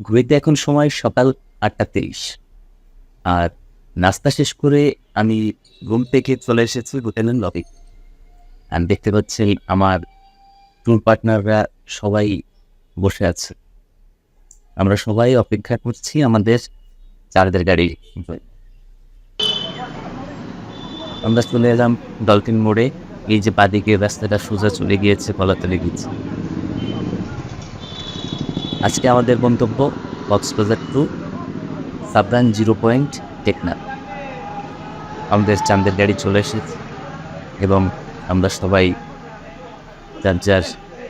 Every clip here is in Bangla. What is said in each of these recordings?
ঘুরিতে এখন সময় সকাল আটটা তেইশ আর নাস্তা শেষ করে আমি ঘুম থেকে চলে এসেছি হোটেলের লবি আমি দেখতে পাচ্ছি আমার ট্যুর পার্টনাররা সবাই বসে আছে। আমরা সবাই অপেক্ষা করছি আমাদের চারদের গাড়ি। আমরা চলে এলাম ডলফিন মোড়ে। এই যে বাদিকে রাস্তাটা সোজা চলে গিয়েছে, কলাতলে গিয়েছে। আজকে আমাদের গন্তব্য Cox's Bazar to Sabrang zero point Teknaf. আমাদের চাঁদের গাড়ি চলে এসেছে এবং আমরা সবাই যার যার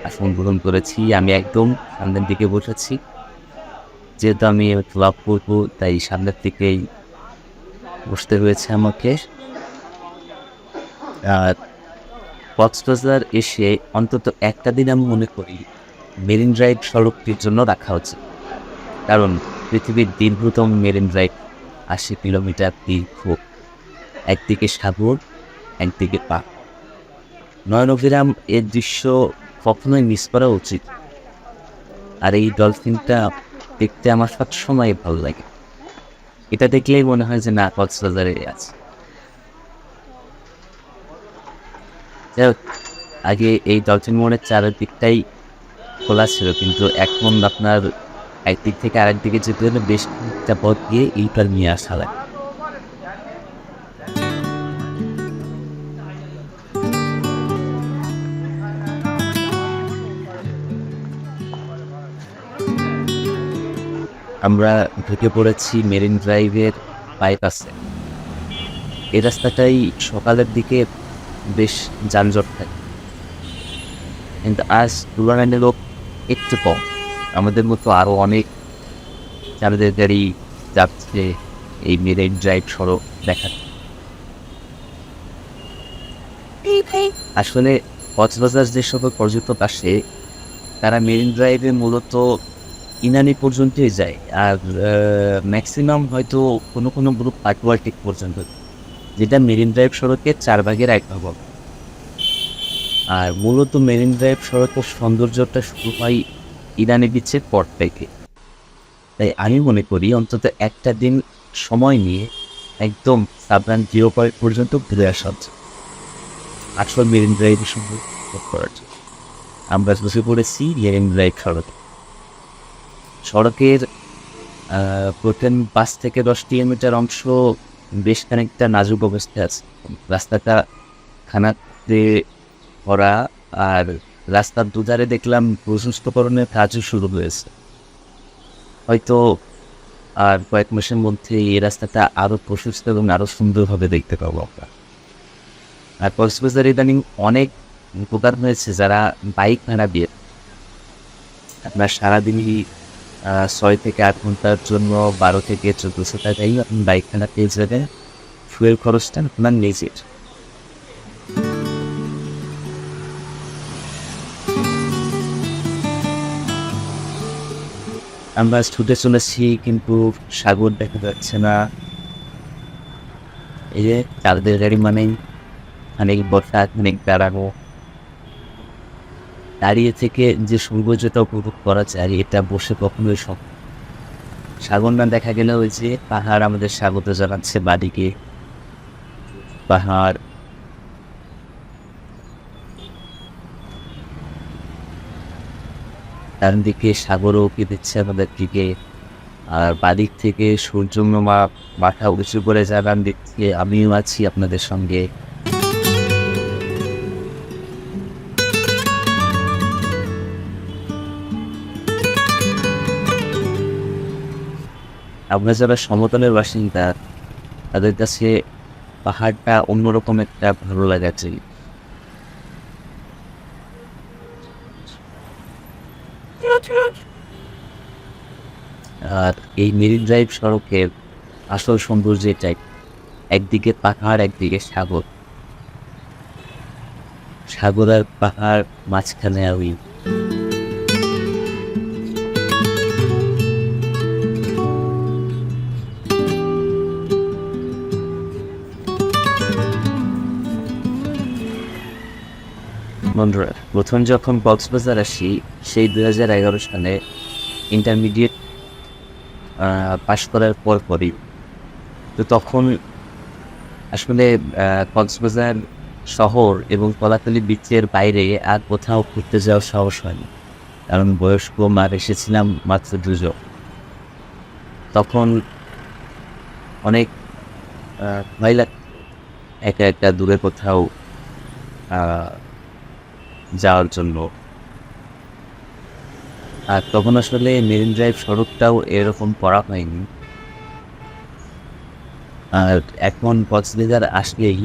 আসন গ্রহণ করেছি। আমি একদম সামনের দিকে বসেছি। যেহেতু আমি ক্লাব করব, তাই সামনের দিকেই বসতে হয়েছে আমাকে। আর কক্সবাজার এসে অন্তত একটা দিন আমি মনে করি মেরিন ড্রাইভ সড়কটির জন্য রাখা হচ্ছে। কারণ পৃথিবীর দীর্ঘতম মেরিন ড্রাইভ আশি কিলোমিটার দীর্ঘ। একদিকে সাগর একদিকে পা নয়নভিরাম এর দৃশ্য কখনোই মিস করা উচিত। আর এই ডলফিনটা দেখতে আমার সবসময় ভালো লাগে। এটা দেখলেই মনে হয় যে না কক্সবাজারে আছে। যাই হোক, আগে এই ডলফিন মোড়ের চারিদিকটাই খোলা ছিল, কিন্তু এখন আপনার একদিক থেকে আরেক দিকে যেতে হলে বেশ খানিকটা পথ গিয়ে এইটার নিয়ে আসা লাগে। আমরা ঢুকে পড়েছি মেরিন ড্রাইভের বাইপাসে। এই রাস্তাটাই সকালের দিকে বেশ যানজট থাকে। কিন্তু আজ তুলনায় লোক একটু কম। আমাদের মতো আরও অনেক চালদের গাড়ি যাচ্ছে এই মেরিন ড্রাইভ সড়ক দেখা আসলে কক্সবাজার যে সকল পর্যটক আসে তারা মেরিন ড্রাইভে মূলত ইনানি পর্যন্তই যায়। আর ম্যাক্সিমাম হয়তো কোনো কোনো গ্রুপ আটওয়ার্টিক পর্যন্ত যেটা মেরিন ড্রাইভ সড়কের চার ভাগের এক ভাগ হবে। আর মূলত মেরিন ড্রাইভ সড়কের সৌন্দর্যটা শুরু হয় ইরানি বিচের পর থেকে। তাই আমি মনে করি অন্তত একটা দিন সময় নিয়ে একদম সাবরান জিরো পয়েন্ট পর্যন্ত ঘুরে আসা। আসল মেরিন ড্রাইভের সঙ্গে করার জন্য। আমরা বসে পড়েছি মেরিন ড্রাইভ সড়কে। সড়কের প্রথম পাঁচ থেকে দশ কিলোমিটার অংশ বেশ খানিকটা নাজুক অবস্থায় আছে। রাস্তাটা খানাতে ভরা আর রাস্তার দুধারে দেখলাম প্রশস্তকরণের কাজও শুরু হয়েছে। হয়তো আর কয়েক মাসের মধ্যে এই রাস্তাটা আরও প্রশস্ত এবং আরও সুন্দরভাবে দেখতে পাবো আমরা। আর কক্সবাজার ইদানিং অনেক উপকার হয়েছে যারা বাইক ভাড়া দিয়ে। আপনার সারাদিনই ছয় থেকে আট ঘণ্টার জন্য বারো থেকে চোদ্দোশো টাকাই আপনি বাইক ভাড়া পেয়ে যাবেন ফুয়েল খরচটা আপনার নিজের। আমরা ছুটে চলেছি, কিন্তু সাগর দেখা যাচ্ছে না। এই যে চালদের গাড়ি মানেই খানিক বর্ষা খানিক বেড়ানো। দাঁড়িয়ে থেকে যে সৌন্দর্যটা উপভোগ করা যায়, এটা বসে কখনোই সব সাগর না দেখা গেলে ওই যে পাহাড় আমাদের স্বাগত জানাচ্ছে বাড়িকে পাহাড় তার দিকে সাগরও উঁকি দিচ্ছে আমাদের দিকে। আর বাদিক থেকে সূর্য মামা মাথা উঁচু করে জানান দিচ্ছে আমিও আছি আপনাদের সঙ্গে। আমরা যারা সমতলের বাসিন্দা, তাদের কাছে পাহাড়টা অন্যরকম একটা ভালো লাগাচ্ছে আর এই মেরিন ড্রাইভ সড়কের আসল সৌন্দর্য এটাই। একদিকে পাহাড়, একদিকে সাগর। সাগর আর পাহাড় মাঝখানে ওই বন্ধুরা, প্রথম যখন কক্সবাজার আসি, সেই দু সালে ইন্টারমিডিয়েট পাশ করার পর পরই তো তখন আসলে কক্সবাজার শহর এবং কলাতলি বিচের বাইরে আর কোথাও ঘুরতে যাওয়ার সাহস হয়নি। কারণ বয়স্ক মার এসেছিলাম মাত্র দুজন। তখন অনেক ভয় একা একা দূরে কোথাও যাওয়ার জন্য আর তখন আসলে মেরিন ড্রাইভ সড়কটাও এরকম করা হয়নি। আর এখন কক্সবাজার আসলেই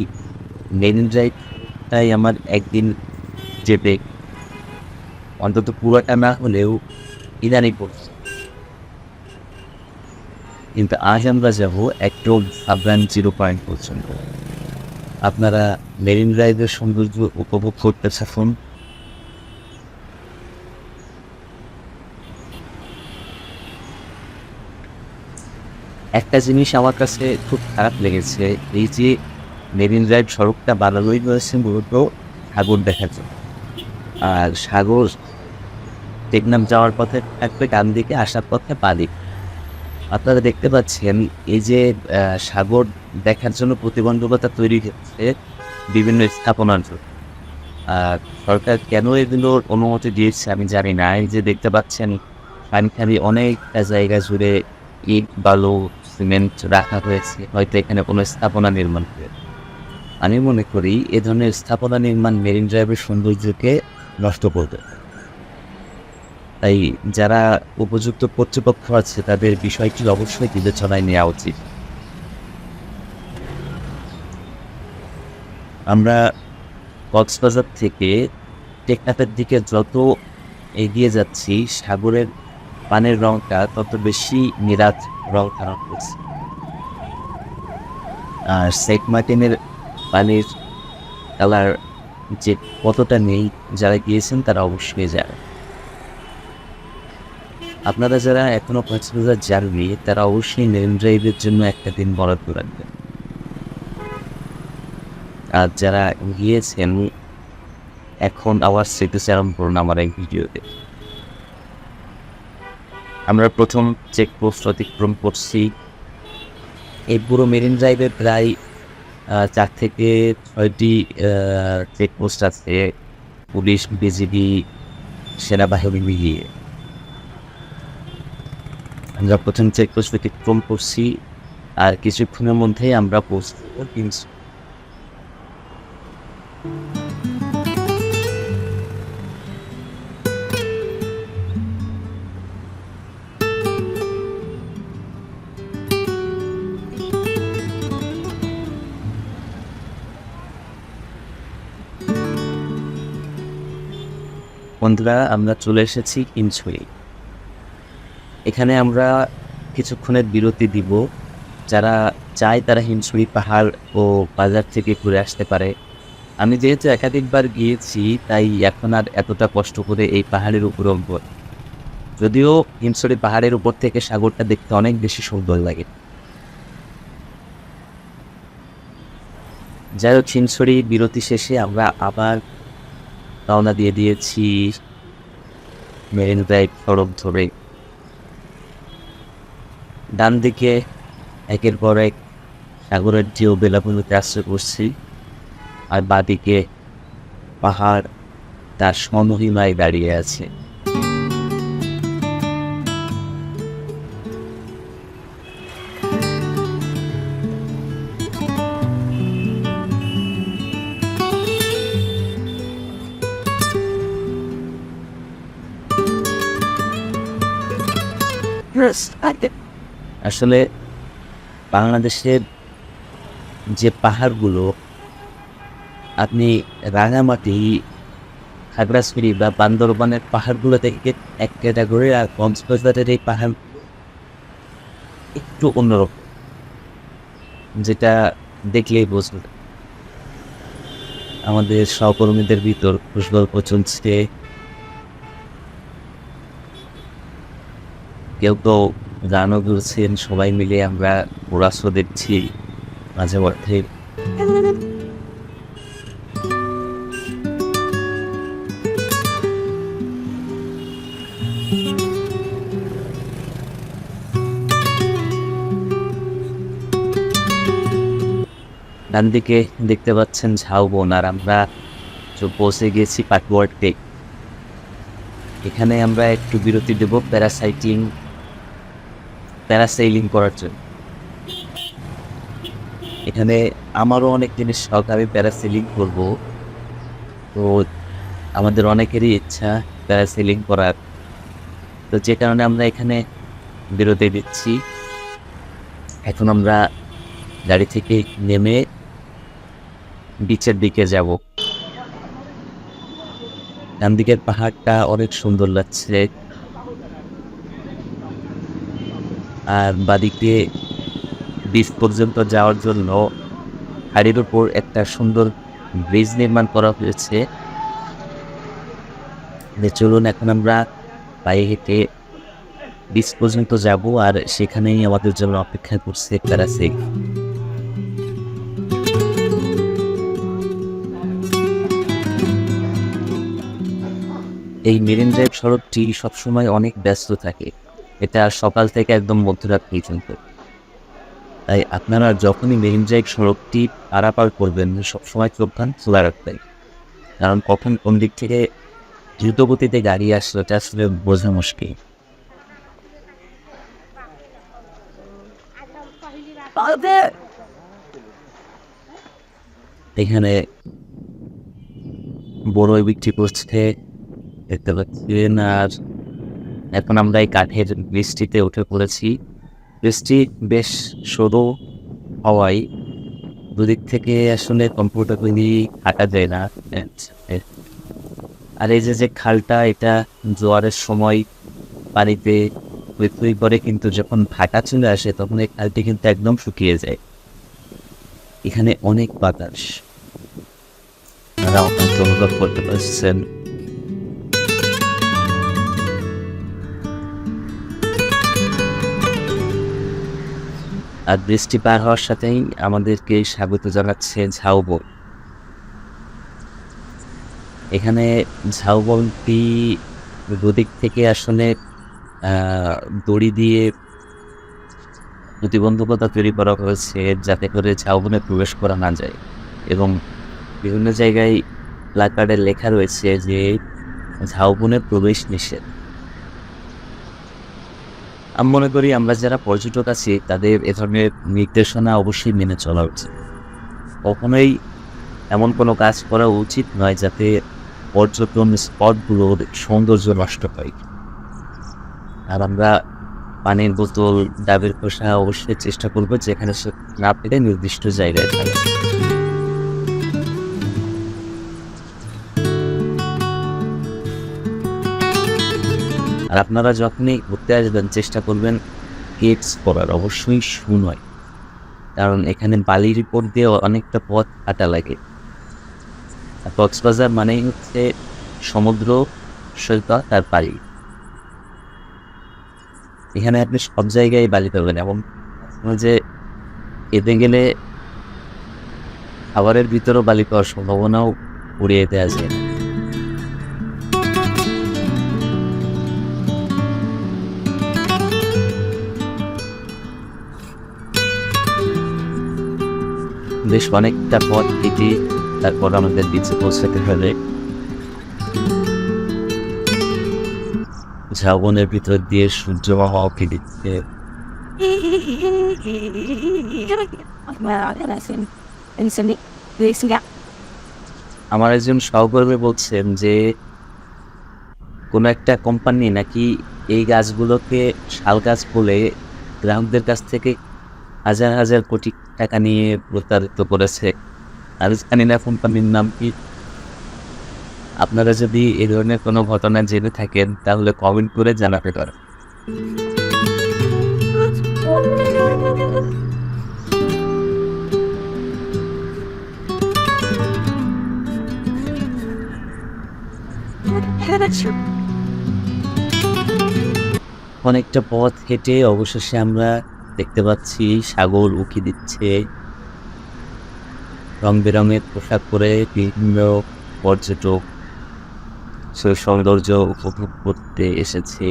মেরিন ড্রাইভটাই আমার একদিন যেতে অন্তত পুরোটা না হলেও ইদানি পড়ছে। কিন্তু আজ আমরা যাব একদম সাবরান জিরো পয়েন্ট পর্যন্ত। আপনারা মেরিন ড্রাইভের সৌন্দর্য উপভোগ করতে থাকুন। একটা জিনিস আমার কাছে খুব খারাপ লেগেছে, এই যে মেরিন ড্রাইভ সড়কটা বানানোই হয়েছে মূলত সাগর দেখার জন্য। আর সাগর টেকনাম যাওয়ার পথে থাকবে ডান দিকে, আসার পথে বাদিক আপনারা দেখতে পাচ্ছেন, এই যে সাগর দেখার জন্য প্রতিবন্ধকতা তৈরি হচ্ছে বিভিন্ন স্থাপনার জন্য। আর সরকার কেন এগুলোর অনুমতি দিয়েছে আমি জানি না, এই যে দেখতে পাচ্ছেন, পানিখালি অনেকটা জায়গা জুড়ে ইট, বালু সিমেন্ট রাখা হয়েছে, হয়তো এখানে কোনো স্থাপনা নির্মাণ হবে আমি মনে করি এ ধরনের স্থাপনা নির্মাণ মেরিন ড্রাইভের সৌন্দর্যকে নষ্ট করবে। তাই যারা উপযুক্ত কর্তৃপক্ষ আছে, তাদের বিষয়টি অবশ্যই বিবেচনায় নেওয়া উচিত। আমরা কক্সবাজার থেকে টেকনাফের দিকে যত এগিয়ে যাচ্ছি, সাগরের পানের রংটা তত বেশি নিরাজ রং ধারণ করছে আর সেন্ট মার্টিনের পানির কালার যে কতটা নেই, যারা গিয়েছেন তারা অবশ্যই যাবে। আপনারা যারা এখনও কক্সবাজার যাননি, তারা অবশ্যই মেরিন ড্রাইভের জন্য একটা দিন বরাদ্দ রাখবেন। আর যারা গিয়েছেন, এখন আবার স্মৃতিচারণ করুন আমার এই ভিডিওতে। আমরা প্রথম চেকপোস্ট অতিক্রম করছি। এই পুরো মেরিন ড্রাইভে প্রায় চার থেকে ছয়টি চেকপোস্ট আছে। পুলিশ বিজিবি সেনাবাহিনী মিলিয়ে। আমরা প্রথম চেকপোস্ট অতিক্রম করছি আর কিছুক্ষণের মধ্যেই আমরা পৌঁছবো বন্ধুরা, আমরা চলে এসেছি ইনছুই এখানে আমরা কিছুক্ষণের বিরতি দিব। যারা চায় তারা হিমছড়ি পাহাড় ও বাজার থেকে ঘুরে আসতে পারে। আমি যেহেতু একাধিকবার গিয়েছি, তাই এখন আর এতটা কষ্ট করে এই পাহাড়ের উপর উঠবো। যদিও হিমছড়ি পাহাড়ের উপর থেকে সাগরটা দেখতে অনেক বেশি সুন্দর লাগে। যাই হোক হিমছড়ি বিরতি শেষে আমরা আবার রওনা দিয়ে দিয়েছি। মেরিন ড্রাইভ সড়ক ধরে। ডান দিকে একের পর এক সাগরের ঢেউ বেলাভূমিতে আশ্রয় করছি। আর বাদিকে পাহাড় তার সমহিমায় দাঁড়িয়ে আছে। আসলে বাংলাদেশের যে পাহাড়গুলো, আপনি রাঙামাটি, খাগড়াছড়ি বা বান্দরবানের পাহাড়গুলো থেকে এক ক্যাটাগরি আর কক্সবাজারের এই পাহাড় একটু অন্যরকম, যেটা দেখলেই বুঝবে আমাদের সহকর্মীদের ভিতর খুশগল্প চলছে কেউ তো গানও করছেন সবাই মিলে আমরা ওরাসও দেখছি মাঝে মধ্যে। ডান দিকে দেখতে পাচ্ছেন ঝাউবন আর আমরা পৌঁছে গেছি পাটওয়ার্ডে এখানে আমরা একটু বিরতি দেব, প্যারাসাইক্লিং প্যারাসাইলিং করার জন্য। এখানে আমারও অনেক জিনিস শখ, আমি প্যারাসেলিং করব। তো আমাদের অনেকেরই ইচ্ছা প্যারাসেলিং করার। তো যে কারণে আমরা এখানে বিরতি দিচ্ছি। এখন আমরা গাড়ি থেকে নেমে বিচের দিকে যাব। ডান দিকের পাহাড়টা অনেক সুন্দর লাগছে। আর বাদিকে বিচ পর্যন্ত যাওয়ার জন্য হাড়ির উপর একটা সুন্দর ব্রিজ নির্মাণ করা হয়েছে। চলুন, এখন আমরা পায়ে হেঁটে বিচ পর্যন্ত যাব আর সেখানেই আমাদের জন্য অপেক্ষা করছে প্যারাসেক এই মেরিন ড্রাইভ সড়কটি সবসময় অনেক ব্যস্ত থাকে। এটা সকাল থেকে একদম মধ্যরাত পর্যন্ত। তাই আপনারা যখনই ড্রাইভ সড়কটি পারাপার করবেন, সবসময় চোখ কান খোলা রাখবেন। কারণ কখন কোন দিক থেকে দ্রুত গতিতে গাড়ি আসলে এটা আসলে বোঝা মুশকিল। এখানে বড় বিক্রি করছে দেখতে পাচ্ছেন, আর এখন আমরা এই কাঠের বৃষ্টিতে উঠে পড়েছি। বৃষ্টি বেশ সরু হওয়ায় দুদিক থেকে আসলে কমফোর্টেবলি হাঁটা যায় না। আর এই যে যে খালটা, এটা জোয়ারের সময় পানিতে উইথুই করে কিন্তু যখন ফাটা চলে আসে, তখন এই খালটি কিন্তু একদম শুকিয়ে যায়। এখানে অনেক বাতাস। আপনারা অনুভব করতে পারছেন। আর বৃষ্টি পার হওয়ার সাথেই আমাদেরকে স্বাগত জানাচ্ছে ঝাউবন। এখানে ঝাউবনটি দুদিক থেকে আসলে দড়ি দিয়ে প্রতিবন্ধকতা তৈরি করা হয়েছে যাতে করে ঝাউবনে প্রবেশ করা না যায় এবং বিভিন্ন জায়গায় প্লাকার্ডে লেখা রয়েছে যে ঝাউবনে প্রবেশ নিষেধ। আমি মনে করি আমরা যারা পর্যটক আছি, তাদের এ ধরনের নির্দেশনা অবশ্যই মেনে চলা উচিত। কখনোই এমন কোনো কাজ করা উচিত নয় যাতে পর্যটন স্পটগুলোর সৌন্দর্য নষ্ট হয়। আর আমরা পানির বোতল, ডাবের খোসা অবশ্যই চেষ্টা করব যেখানে না পেলে নির্দিষ্ট জায়গায় ফেলা আর আপনারা যখনই ঘুরতে আসবেন, চেষ্টা করবেন কেটস পরার অবশ্যই শু নয় কারণ এখানে বালির উপর দিয়ে অনেকটা পথ হাঁটা লাগে। কক্সবাজার মানেই হচ্ছে সমুদ্র, সৈকত আর বালি। এখানে আপনি সব জায়গায় বালি পাবেন এবং যে এতে গেলে খাবারের ভিতরেও বালি পাওয়ার সম্ভাবনাও উড়িয়ে দেওয়া যায়। বেশ অনেকটা পথ হেঁটে তারপর আমাদের বিচে পৌঁছাতে হবে। ঝাবনের ভিতর দিয়ে সূর্য হওয়াকে দিচ্ছে আমার একজন সহকর্মী বলছেন যে, কোনো একটা কোম্পানি নাকি এই গাছগুলোকে শাল গাছ বলে গ্রাহকদের কাছ থেকে হাজার হাজার কোটি টাকা নিয়ে প্রতারিত করেছে। আর জানি না কোম্পানির নাম কি? আপনারা যদি এই ধরনের কোনো ঘটনা জেনে থাকেন, তাহলে কমেন্ট করে জানাতে পারেন। অনেকটা পথ হেঁটে অবশেষে আমরা দেখতে পাচ্ছি, সাগর উঁকি দিচ্ছে। রং বেরঙের পোশাক পরে বিভিন্ন পর্যটক সৌন্দর্য উপভোগ করতে এসেছে।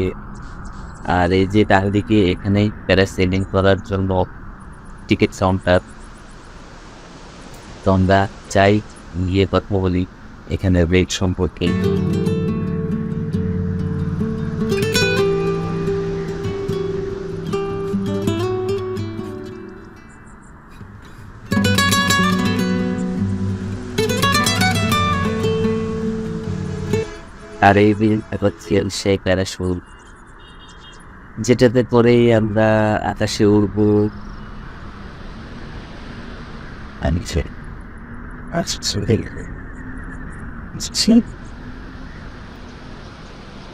আর এই যে চারিদিকে এখানে প্যারাসেলিং করার জন্য টিকিট কাউন্টার তো আমরা চাই গিয়ে কথা বলি এখানে রেট সম্পর্কে। আর এই বিল্ডটা হচ্ছে সেই প্যারাশুট যেটাতে করেই আমরা আকাশে উড়বো।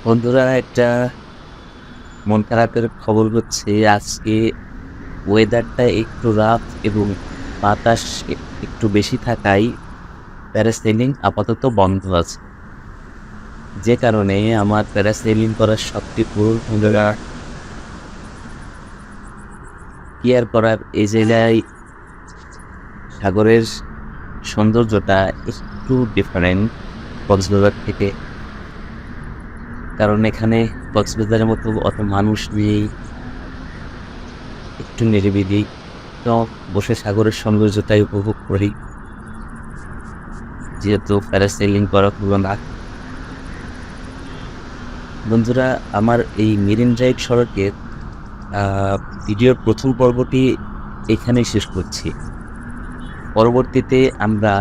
বন্ধুরা একটা মন খারাপের খবর হচ্ছে আজকে ওয়েদারটা একটু রাফ এবং বাতাস একটু বেশি থাকায় প্যারাসেলিং আপাতত বন্ধ আছে। যে কারণে আমার প্যারাসেলিং করার শক্তি পুরো কেয়ার করার, এই জায়গায় সাগরের সৌন্দর্যটা একটু ডিফারেন্ট কক্সবাজার থেকে। কারণ এখানে কক্সবাজারের মতো অত মানুষ নেই, একটু নিরিবিলি। তো বসে সাগরের সৌন্দর্যটাই উপভোগ করি। যেহেতু প্যারাসেলিং করা পুরো না বন্ধুরা, আমার এই মেরিন ড্রাইভ সড়কের ভিডিওর প্রথম পর্বটি এখানেই শেষ করছি। পরবর্তীতে আমরা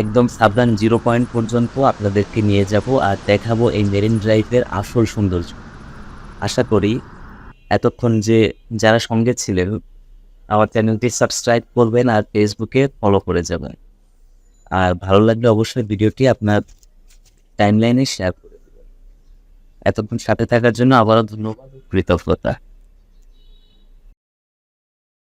একদম সাবধান জিরো পয়েন্ট পর্যন্ত আপনাদেরকে নিয়ে যাব আর দেখাবো এই মেরিন ড্রাইভের আসল সৌন্দর্য। আশা করি এতক্ষণ যে যারা সঙ্গে ছিলেন, আমার চ্যানেলটি সাবস্ক্রাইব করবেন আর ফেসবুকে ফলো করে যাবেন। আর ভালো লাগলে অবশ্যই ভিডিওটি আপনার টাইমলাইনে শেয়ার এতক্ষণ সাথে থাকার জন্য আবারও ধন্যবাদ কৃতজ্ঞতা।